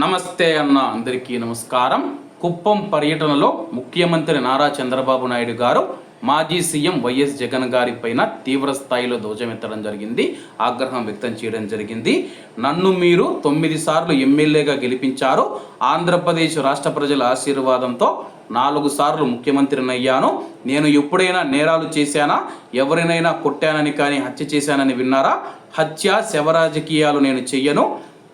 నమస్తే అన్న అందరికీ నమస్కారం. కుప్పం పర్యటనలో ముఖ్యమంత్రి నారా చంద్రబాబు నాయుడు గారు మాజీ సీఎం వైఎస్ జగన్ గారి పైన తీవ్ర స్థాయిలో ధ్వజమెత్తడం జరిగింది. ఆగ్రహం వ్యక్తం చేయడం జరిగింది. నన్ను మీరు తొమ్మిది సార్లు ఎమ్మెల్యేగా గెలిపించారు. ఆంధ్రప్రదేశ్ రాష్ట్ర ప్రజల ఆశీర్వాదంతో నాలుగు సార్లు ముఖ్యమంత్రిని అయ్యాను. నేను ఎప్పుడైనా నేరాలు చేశానా? ఎవరినైనా కొట్టానని కానీ హత్య చేశానని విన్నారా? హత్య శవ రాజకీయాలు నేను చెయ్యను.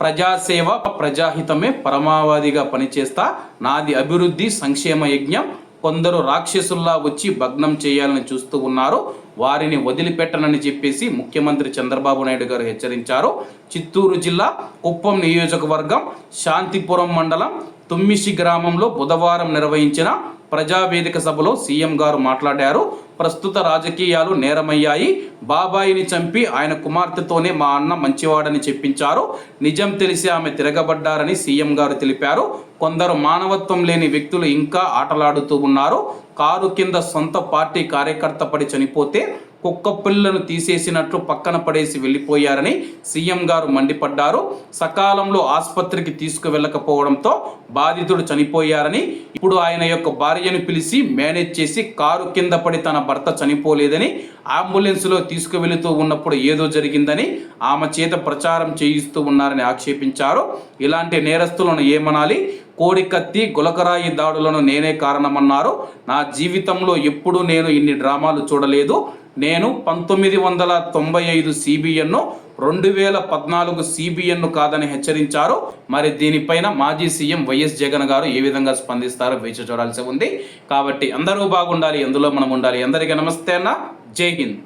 ప్రజాసేవ ప్రజాహితమే పరమావధిగా పనిచేస్తా. నాది అభివృద్ధి సంక్షేమ యజ్ఞం. కొందరు రాక్షసుల్లా వచ్చి భగ్నం చేయాలని చూస్తూ ఉన్నారు. వారిని వదిలిపెట్టనని చెప్పేసి ముఖ్యమంత్రి చంద్రబాబు నాయుడు గారు హెచ్చరించారు. చిత్తూరు జిల్లా కుప్పం నియోజకవర్గం శాంతిపురం మండలం తుమ్మిషి గ్రామంలో బుధవారం నిర్వహించిన ప్రజావేదిక సభలో సీఎం గారు మాట్లాడారు. ప్రస్తుత రాజకీయాలు నేరమయ్యాయి. బాబాయిని చంపి ఆయన కుమార్తెతోనే మా అన్న మంచివాడని చెప్పించారు. నిజం తెలిసి ఆమె తిరగబడ్డారని సీఎం గారు తెలిపారు. కొందరు మానవత్వం లేని వ్యక్తులు ఇంకా ఆటలాడుతూ ఉన్నారు. కారు కింద సొంత పార్టీ కార్యకర్త పడి చనిపోతే కుక్క పిల్లను తీసేసినట్లు పక్కన పడేసి వెళ్ళిపోయారని సీఎం గారు మండిపడ్డారు. సకాలంలో ఆసుపత్రికి తీసుకువెళ్ళకపోవడంతో బాధితుడు చనిపోయారని ఇప్పుడు ఆయన యొక్క భార్యను పిలిచి మేనేజ్ చేసి కారు కింద పడి తన భర్త చనిపోలేదని అంబులెన్స్లో తీసుకువెళుతూ ఉన్నప్పుడు ఏదో జరిగిందని ఆమె చేత ప్రచారం చేయిస్తూ ఉన్నారని ఆక్షేపించారు. ఇలాంటి నేరస్తులను ఏమనాలి? కోడికత్తి గులకరాయి దాడులను నేనే కారణమన్నారు. నా జీవితంలో ఎప్పుడూ నేను ఇన్ని డ్రామాలు చూడలేదు. నేను పంతొమ్మిది వందల తొంభై ఐదు సిబిఎన్ను రెండు వేల పద్నాలుగు సిబిఎన్ను కాదని హెచ్చరించారు. మరి దీనిపైన మాజీ సీఎం వైఎస్ జగన్ గారు ఏ విధంగా స్పందిస్తారో వేచి చూడాల్సి ఉంది. కాబట్టి అందరూ బాగుండాలి ఎందులో మనం ఉండాలి. అందరికీ నమస్తే అన్న. జై హింద్.